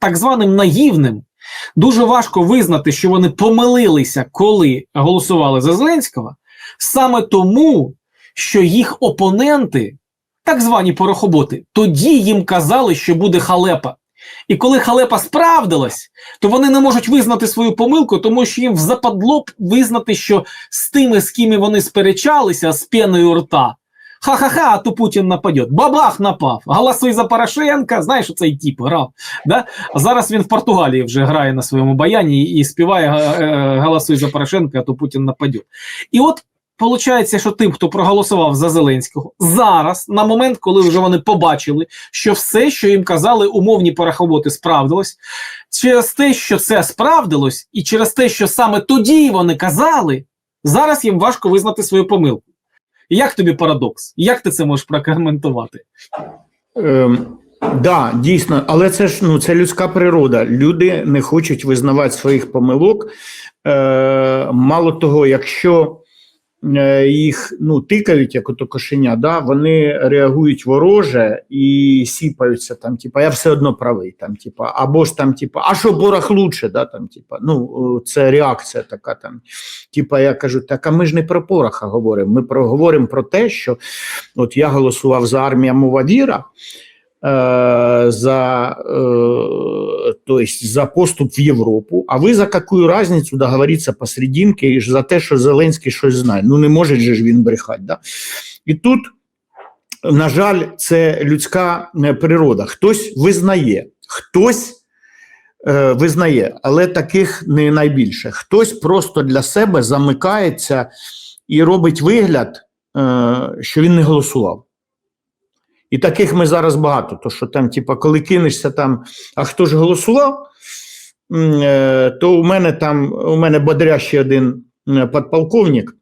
так званим наївним, дуже важко визнати, що вони помилилися, коли голосували за Зеленського, саме тому, що їх опоненти, так звані порохоботи, тоді їм казали, що буде халепа. І коли халепа справдилась, то вони не можуть визнати свою помилку, тому що їм западло б визнати, що з тими, з ким вони сперечалися, з пеною рта, ха-ха-ха, а то Путін нападе. Бабах напав. Голосуй за Порошенка. Знаєш, цей тип грав. Да? А зараз він в Португалії вже грає на своєму баяні і, співає е, е, Голосуй за Порошенка, а то Путін нападе. І от Получається, що тим, хто проголосував за Зеленського, зараз, на момент, коли вже вони побачили, що все, що їм казали, умовні порахоботи, справдилось, через те, що це справдилось, і через те, що саме тоді вони казали, зараз їм важко визнати свою помилку. Як тобі парадокс? Як ти це можеш прокоментувати? Ем, да, дійсно, але це ж ну це людська природа. Люди не хочуть визнавати своїх помилок. Е, мало того, якщо їх ну, тикають, як ото кошеня, да, вони реагують вороже і сіпаються там, типа, я все одно правий. Там, типа, або ж там, типа, а що порох лучше? Да, там, типа, ну, це реакція така. Там, Типа, я кажу, так а ми ж не про пороха говоримо. Ми про, говоримо про те, що от я голосував за армію Мувадіра. Е, за, е, то есть за поступ в Європу, а ви за яку разницю договоритися посерединки і за те, що Зеленський щось знає. Ну не може же ж він брехати. Да? І тут, на жаль, це людська е, природа. Хтось визнає, хтось визнає, але таких не найбільше. Хтось просто для себе замикається і робить вигляд, що він не голосував. І таких ми зараз багато. То що там, типа, коли кинешся там, а хто ж голосував, е, то у мене там, у мене бодрящий один подполковник,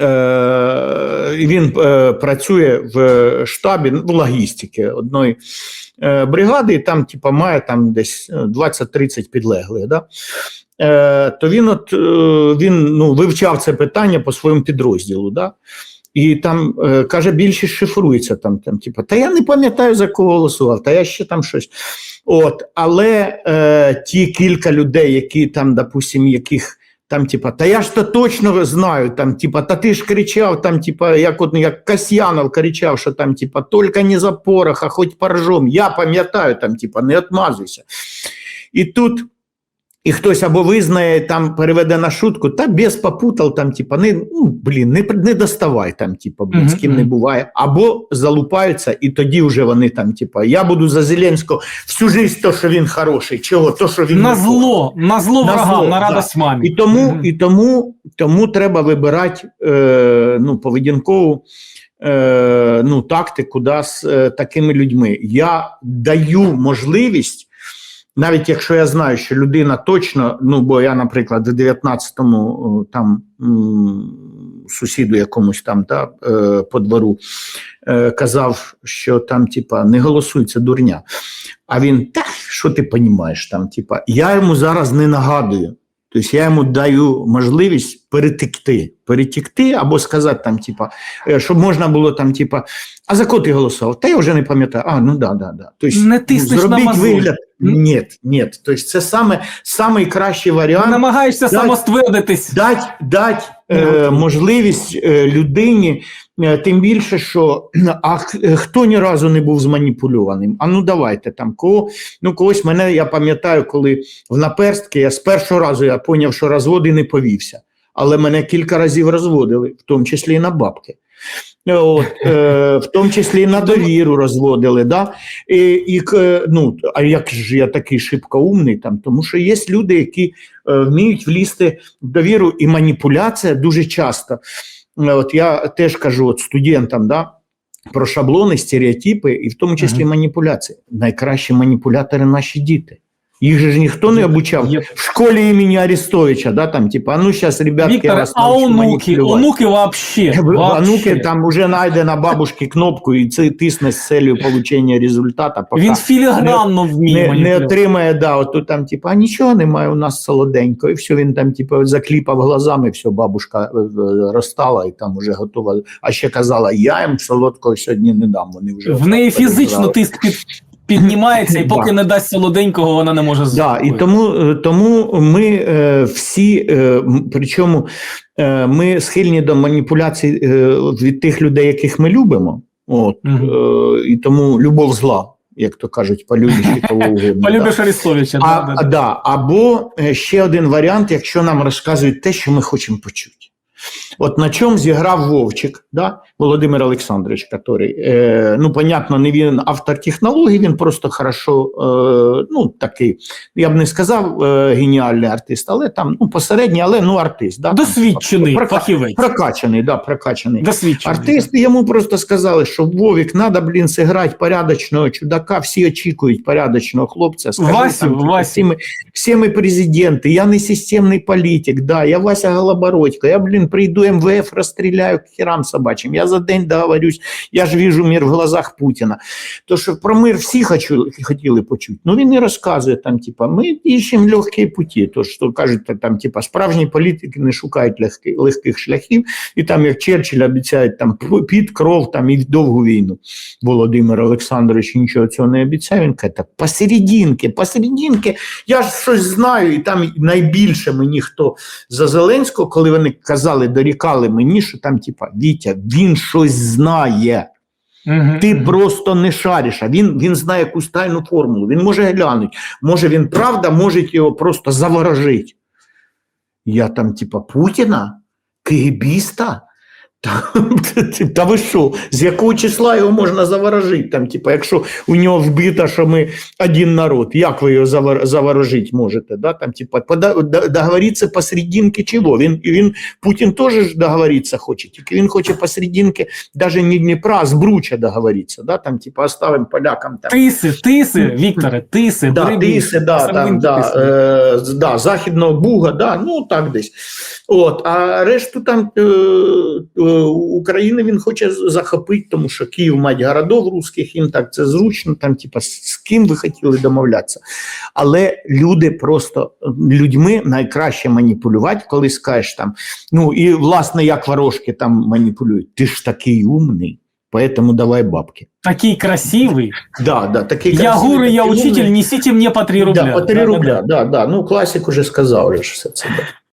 е, він е, працює в штабі ну, в логістики одної бригади, і там, типа, має там десь е, 20-30 підлеглих. Да? То він от він ну, вивчав це питання по своєму підрозділу. Да? І там е, каже, більшість шифрується там, там, типу, та я не пам'ятаю за кого голосував, та я ще там щось. От, але е, ті кілька людей, які там, допустим, яких там, типа, та я ж то точно знаю, там, типа, та ти ж кричав, там, типа, як от як Касьянов кричав, що там, типа, тільки не за порох, а хоч поржом. Я пам'ятаю, там, типа, не отмазуйся. І тут. І хтось або визнає, там переведе на шутку, та без попутал, там, типа, не, ну, блін, не, не доставай, там, типа, блін, з ким не буває. Або залупаються, і тоді вже вони там, типа, я буду за Зеленського всю жизнь то, що він хороший. Чого? То, що він На не зло, на зло зло, на да. радость мамі. і тому, і тому, тому треба вибирати е, ну, поведінкову е, ну, тактику да, з е, такими людьми. Я даю можливість, навіть якщо я знаю, що людина точно, ну бо я, наприклад, в 19-му там сусіду якомусь там да, е, по двору е, казав, що там, типа, не голосуй, дурня. А він, та що ти розумієш там, типа, я йому зараз не нагадую. Тобто я йому даю можливість перетекти, перетекти або сказати там, типа, е, щоб можна було там, типа, а за кого ти голосував? Та я вже не пам'ятаю. А, ну да, да, да. Тобто, Не тиснеш зробіть мозоль. вигляд. Ні, ні. Тобто це саме самий кращий Ти варіант намагаєшся Да. самоствердитись. дати дать, е, Ну, можливість е, людині, тим більше, що а е, хто ні разу не був зманіпульованим? А ну давайте там кого. Ну, когось мене я пам'ятаю, коли в наперстки я з першого разу я поняв, що розводи не повівся. Але мене кілька разів розводили, в тому числі і на бабки. От, е, в тому числі і на довіру розводили. Да? І, і, ну, а як ж я такий шибко умний, там, тому що є люди, які е, вміють влізти в довіру, і маніпуляція дуже часто. Е, От я теж кажу от студентам, да, про шаблони, стереотипи, і в тому числі Мгм. маніпуляції. Найкращі маніпулятори наші діти. Їх же ніхто не обучав Є. в школі імені Арестовича, да, там, типа, а ну зараз, ребятки, я Віктор, вас а онуки, онуки вообще. Вообще. Онуки там уже знайде на бабушки кнопку і це тисне з целью получення результату. Поки Він філігранно вміє не, не отримає, да, от тут там, типа, а нічого немає у нас солоденько, і все, він там, типа, закліпав глазами, все, бабушка е, е, розстала і там вже готова. А ще казала, я їм солодкого сьогодні не дам. Вони вже В неї фізично тиск під, піднімається, і поки не дасть солоденького, вона не може Да, і тому, е, тому ми е, всі, е, причому е, ми схильні до маніпуляцій е, від тих людей, яких ми любимо. От, Мгм. е, і тому любов зла, як то кажуть, полюбиш і кого угодно. Полюбиш Арестовича. Да, да, да. да, або е, ще один варіант, якщо нам розказують те, що ми хочемо почути. От на чому зіграв Вовчик, да? Володимир Олександрович, який, е, ну, понятно, не він автор технологій, він просто хорошо, е, ну, такий, я б не сказав е, геніальний артист, але там, ну, посередній, але ну, артист. Да? Досвідчений прока- фахівець. Прокачаний, да, прокачаний. Досвідчений. Артисти йому просто сказали, що Вовік, треба, блін, зіграти порядочного чудака, всі очікують порядочного хлопця. Скажи, Васю, там, Васю. Всі ми, всі ми президенти, я не системний політик, да, я Вася Голобородько, я, блін, прийду МВФ, розстріляю к херам собачим, я за день договорюсь, я ж вижу мир в глазах Путіна. То, що про мир всі хочу, хотіли почути, ну він не розказує там, типа, ми іщемо легкі путі, то, що кажуть, там, типа, справжні політики не шукають легких, легких шляхів, і там, як Черчилль обіцяють там під кров там і довгу війну. Володимир Олександрович нічого цього не обіцяє. Він каже, «Та посерединки, посерединки, я ж щось знаю, і там найбільше мені хто за Зеленського, коли вони казали, дорікали мені, що там, типа, Вітя, він щось знає. Угу, Ти угу. просто не шариш, а він, він знає якусь тайну формулу. Він може глянути. Може він правда, може його просто заворожити. Я там, типа, Путіна, КГБіста. Та, ви що, з якого числа його можна заворожити? Там, типа, якщо у нього вбито, що ми один народ, як ви його заворожити можете? Да? Там, типа, договоритися посерединки чого? Він, він, Путін теж договоритися хоче, тільки він хоче посерединки даже не Дніпра, а з Бруча договоритися. Да? Там, типа, оставимо полякам там. Тиси, тиси, Вікторе, тиси, Да, тиси, да, там, да, тиси. е, да, Західного Буга, да, ну так десь. От, а решту там е, е, України він хоче захопити, тому що Київ мать городов русських, їм так це зручно, там, типа, з ким ви хотіли домовлятися. Але люди просто людьми найкраще маніпулювати, коли скажеш там, ну і власне як ворожки там маніпулюють. Ти ж такий умний, поэтому давай бабки. Такий красивий. Да, да, такий Я красивий, гуру, я учитель, несите мне по 3 рубля. Да, по 3 Да-да-да. рубля, да, да. Ну, класик уже сказав вже все це. Да.